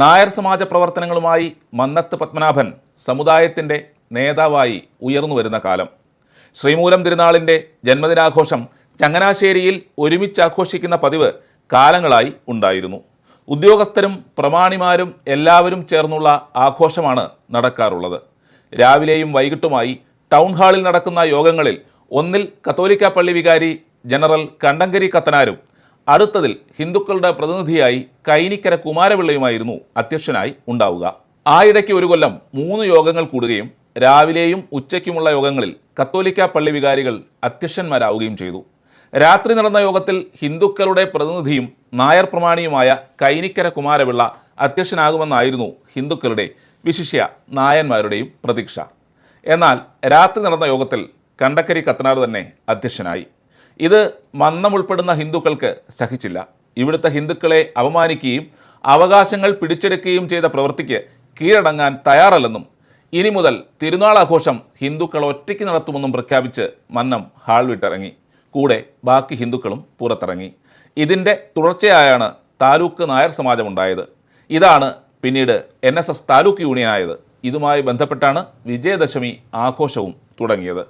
നായർ സമാജ പ്രവർത്തനങ്ങളുമായി മന്നത്ത് പത്മനാഭൻ സമുദായത്തിന്റെ നേതാവായി ഉയർന്നു വരുന്ന കാലം. ശ്രീമൂലം തിരുനാളിന്റെ ജന്മദിനാഘോഷം ചങ്ങനാശ്ശേരിയിൽ ഒരുമിച്ച് ആഘോഷിക്കുന്ന പതിവ് കാലങ്ങളായി ഉണ്ടായിരുന്നു. ഉദ്യോഗസ്ഥരും പ്രമാണിമാരും എല്ലാവരും ചേർന്നുള്ള ആഘോഷമാണ് നടക്കാറുള്ളത്. രാവിലെയും വൈകിട്ടുമായി ടൗൺ ഹാളിൽ നടക്കുന്ന യോഗങ്ങളിൽ ഒന്നിൽ കത്തോലിക്ക പള്ളി വികാരി ജനറൽ കണ്ടങ്കരി കത്തനാരും അടുത്തതിൽ ഹിന്ദുക്കളുടെ പ്രതിനിധിയായി കൈനിക്കര കുമാരപിള്ളയുമായിരുന്നു അധ്യക്ഷനായി ഉണ്ടാവുക. ആയിടയ്ക്ക് ഒരു കൊല്ലം മൂന്ന് യോഗങ്ങൾ കൂടുകയും രാവിലെയും ഉച്ചയ്ക്കുമുള്ള യോഗങ്ങളിൽ കത്തോലിക്ക പള്ളി വികാരികൾ അധ്യക്ഷന്മാരാവുകയും ചെയ്തു. രാത്രി നടന്ന യോഗത്തിൽ ഹിന്ദുക്കളുടെ പ്രതിനിധിയും നായർ പ്രമാണിയുമായ കൈനിക്കര കുമാരപിള്ള അധ്യക്ഷനാകുമെന്നായിരുന്നു ഹിന്ദുക്കളുടെ വിശിഷ്യ നായന്മാരുടെയും പ്രതീക്ഷ. എന്നാൽ രാത്രി നടന്ന യോഗത്തിൽ കണ്ടക്കരി കത്തനാർ തന്നെ അധ്യക്ഷനായി. ഇത് മന്നം ഉൾപ്പെടുന്ന ഹിന്ദുക്കൾക്ക് സഹിച്ചില്ല. ഇവിടുത്തെ ഹിന്ദുക്കളെ അപമാനിക്കുകയും അവകാശങ്ങൾ പിടിച്ചെടുക്കുകയും ചെയ്ത പ്രവൃത്തിക്ക് കീഴടങ്ങാൻ തയ്യാറല്ലെന്നും ഇനി മുതൽ തിരുനാൾ ആഘോഷം ഹിന്ദുക്കൾ ഒറ്റയ്ക്ക് നടത്തുമെന്നും പ്രഖ്യാപിച്ച് മന്നം ഹാൾ വിട്ടിറങ്ങി കൂടെ ബാക്കി ഹിന്ദുക്കളും പുറത്തിറങ്ങി. ഇതിന്റെ തുടർച്ചയായാണ് താലൂക്ക് നായർ സമാജമുണ്ടായത്. ഇതാണ് പിന്നീട് എൻ എസ് എസ് താലൂക്ക് യൂണിയനായത്. ഇതുമായി ബന്ധപ്പെട്ടാണ് വിജയദശമി ആഘോഷവും തുടങ്ങിയത്.